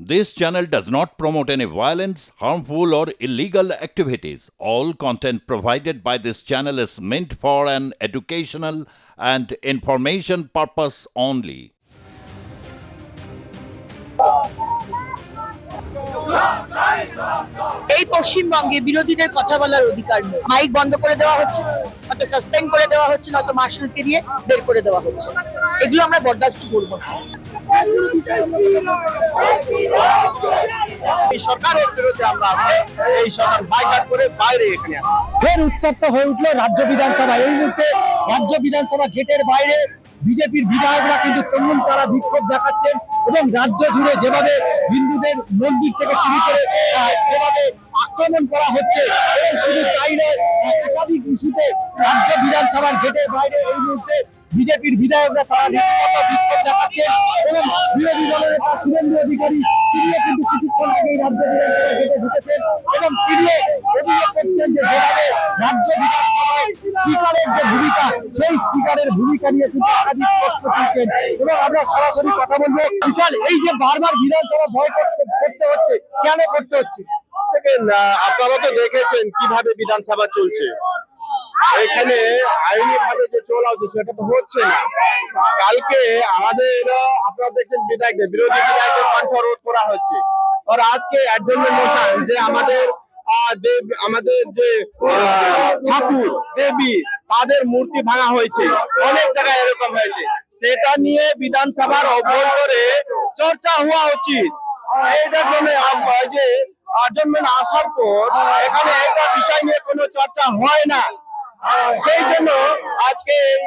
This channel does not promote any violence, harmful, or illegal activities. All content provided by this channel is meant for an educational and information purpose only. এই পশ্চিমবঙ্গে বিরোধীদের কথা বলার অধিকার নেই mic বন্ধ করে দেওয়া হচ্ছে নয়তো সাসপেন্ড করে দেওয়া হচ্ছে নয়তো মার্শালকে দিয়ে বের করে দেওয়া হচ্ছে এগুলো আমরা বরদাস্ত করব না এই সরকারের আমরা এই সরকার বাইকাট করে বাইরে এখানে ফের উত্তপ্ত হয়ে উঠল রাজ্য বিধানসভা। এই মুহূর্তে রাজ্য বিধানসভা গেটের বাইরে বিজেপির বিধায়করা কিন্তু তমুল তারা বিক্ষোভ দেখাচ্ছেন। এবং রাজ্য জুড়ে যেভাবে হিন্দুদের মন্দির থেকে শুরু করে যেভাবে আক্রমণ করা হচ্ছে, এবং শুধু তাই নয় একাধিক ইস্যুতে রাজ্য বিধানসভার গেটের বাইরে এই মুহূর্তে বিজেপির বিধায়করা তারা রীতিমতো বিক্ষোভ দেখাচ্ছেন এবং বিরোধী দলের নেতা শুভেন্দু অধিকারী তিনিও কিন্তু কিছুক্ষণ আগেই রাজ্য বিধানসভা গেটে ঢুকেছেন, এবং তিনিও অভিযোগ করছেন যে যেভাবে রাজ্য স্পিকারের যে ভূমিকা, সেই স্পিকারের ভূমিকা নিয়ে কিন্তু একাধিক প্রশ্ন তুলছেন এবং আমরা সরাসরি কথা বলব। বিশাল, এই যে বারবার বিধানসভা ভয় করতে হচ্ছে, কেন করতে হচ্ছে? আপনারা তো দেখেছেন কীভাবে বিধানসভা চলছে। এখানে আইনি ভাবে যে চলা হচ্ছে সেটা তো হচ্ছে না। কালকে আমাদের আপনারা দেখছেন বিধায়কদের, বিরোধী বিধায়কদের কণ্ঠ রোধ করা হচ্ছে। আর আজকে একজনের মশান যে আমাদের আমাদের যে ঠাকুর, দেবী, তাদের মূর্তি ভাঙা হয়েছে। অনেক জায়গায় এরকম হয়েছে। সেটা নিয়ে বিধানসভার অভ্যন্তরে চর্চা হওয়া উচিত। এইটার জন্য যে আজমেন্ট আসার পর এখানে একটা বিষয় নিয়ে কোনো চর্চা হয় না। সেই জন্য আজকে এই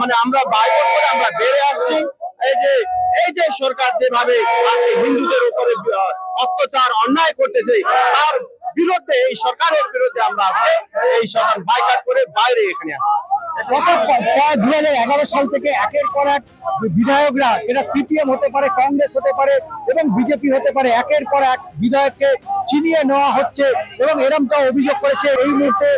মানে আমরা বাইকট করে আমরা বেড়ে আসছি। এই যে এই যে সরকার যেভাবে আজকে হিন্দুদের উপরে অত্যাচার, অন্যায় করতেছে, তার বিরুদ্ধে, এই সরকারের বিরুদ্ধে আমরা আজকে এই সরকার বাইকাট করে বাইরে এখানে আসছি। দু হাজার এগারো সাল থেকে একের পর এক বিধায়করা, সেটা সিপিএম হতে পারে, কংগ্রেস হতে পারে এবং বিজেপি হতে পারে, একের পর এক বিধায়ককে চিনিয়ে নেওয়া হচ্ছে এবং এরমটা অভিযোগ করেছে এই মুহূর্তে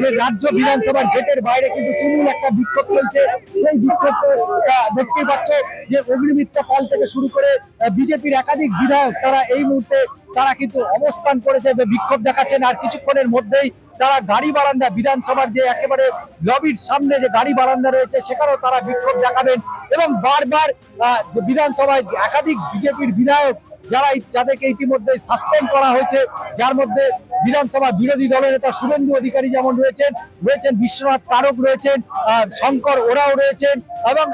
যে রাজ্য বিধানসভার গেটের বাইরে কিন্তু তুমুল একটা বিক্ষোভ চলছে। এই বিক্ষোভ দেখতেই পাচ্ছ যে অগ্নিমিত্র পাল থেকে শুরু করে বিজেপির একাধিক বিধায়ক তারা এই মুহূর্তে তারা কিন্তু অবস্থান করেছে বিক্ষোভ দেখাচ্ছেন। আর কিছুক্ষণের মধ্যেই তারা গাড়ি বারান্দা, বিধানসভার যে একেবারে লবির সামনে যে গাড়ি বারান্দা রয়েছে, সেখানেও তারা বিক্ষোভ দেখাবেন এবং বারবার যে বিধানসভায় একাধিক বিজেপির বিধায়ক যারা যাদেরকে ইতিমধ্যে সাসপেন্ড করা হয়েছে, যার মধ্যে বিধানসভা বিরোধী দলের নেতা শুভেন্দু অধিকারী যেমন রয়েছেন রয়েছেন বিশ্বনাথ তারক রয়েছেন শঙ্কর ওরাও রয়েছেন এবং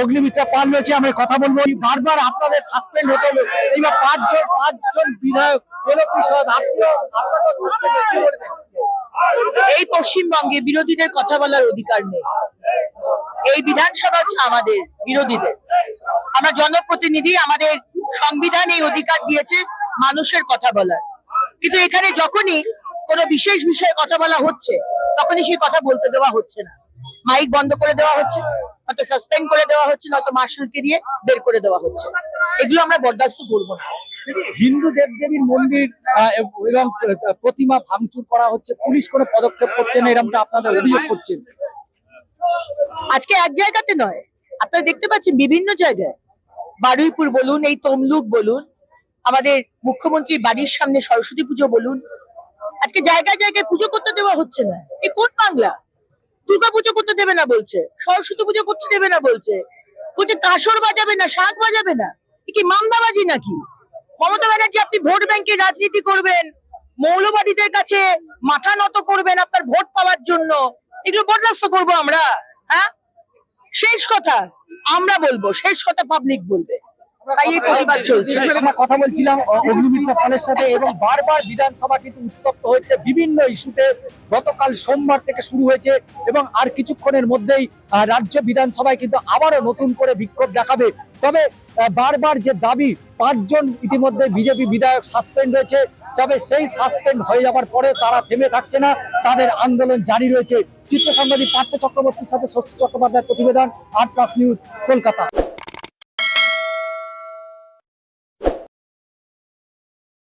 অগ্নিমিত্রা পাল রয়েছে আমরা কথা বলব। বারবার আপনাদের সাসপেন্ড হতে হলো এইবার পাঁচজন পাঁচজন বিধায়ক এই পশ্চিমবঙ্গে বিরোধীদের কথা বলার অধিকার নেই। এই বিধানসভা হচ্ছে আমাদের বিরোধীদের। আমরা জনপ্রতিনিধি, আমাদের সংবিধান এই অধিকার দিয়েছে মানুষের কথা বলার। কিন্তু এখানে যখনই কোনো বিশেষ বিষয়ে কথা বলা হচ্ছে, তখনই সেই কথা বলতে দেওয়া হচ্ছে না। মাইক বন্ধ করে দেওয়া হচ্ছে। নয়তো সাসপেন্ড করে দেওয়া হচ্ছে নয়তো মার্শালকে দিয়ে বের করে দেওয়া হচ্ছে। এগুলো আমরা বরদাস্ত করব না। হিন্দু দেবদেবীর মন্দির এবং প্রতিমা ভাঙচুর করা হচ্ছে পুলিশ কোনো পদক্ষেপ করছে না এরকমটা আপনাদের অভিযোগ করছেন আজকে এক জায়গাতে নয় আপনারা দেখতে পাচ্ছেন বিভিন্ন জায়গায়। বারুইপুর বলুন এই তমলুক বলুন আমাদের মুখ্যমন্ত্রীর বাড়ির সামনে সরস্বতী পুজো বলুন আজকে জায়গায় জায়গায় পুজো করতে দেওয়া হচ্ছে না। এ কোন বাংলা? দুর্গা পুজো করতে দেবে না বলছে। সরস্বতী পুজো করতে দেবে না বলছে। বলছে, কাসর বাজাবে না শাঁখ বাজাবে না? কি মামদাবাজি নাকি? মমতা ব্যানার্জি, আপনি ভোট ব্যাংকে রাজনীতি করবেন, মৌলবাদীদের কাছে মাথা নত করবেন আপনার ভোট পাওয়ার জন্য। এগুলো বরদাস্ত করব আমরা হ্যাঁ? শেষ কথা, আমরা বলব, শেষ কথা পাবলিক বলবে। কথা বলছিলাম অগ্নিমিত্র পালের সাথে এবং বারবার বিধানসভা কিন্তু উত্তপ্ত বিভিন্ন ইস্যুতে গতকাল সোমবার থেকে শুরু হয়েছে এবং আর কিছুক্ষণের মধ্যেই রাজ্য বিধানসভায় কিন্তু আবারও নতুন করে বিক্ষোভ দেখাবে। তবে বারবার যে দাবি, পাঁচজন ইতিমধ্যে বিজেপি বিধায়ক সাসপেন্ড হয়েছে তবে সেই সাসপেন্ড হয়ে যাওয়ার পরে তারা থেমে থাকছে না, তাদের আন্দোলন জারি রয়েছে। চিত্র সাংবাদিক পার্থ চক্রবর্তীর সাথে ষষ্ঠী চট্টোপাধ্যায়ের প্রতিবেদন, আট প্লাস নিউজ, কলকাতা।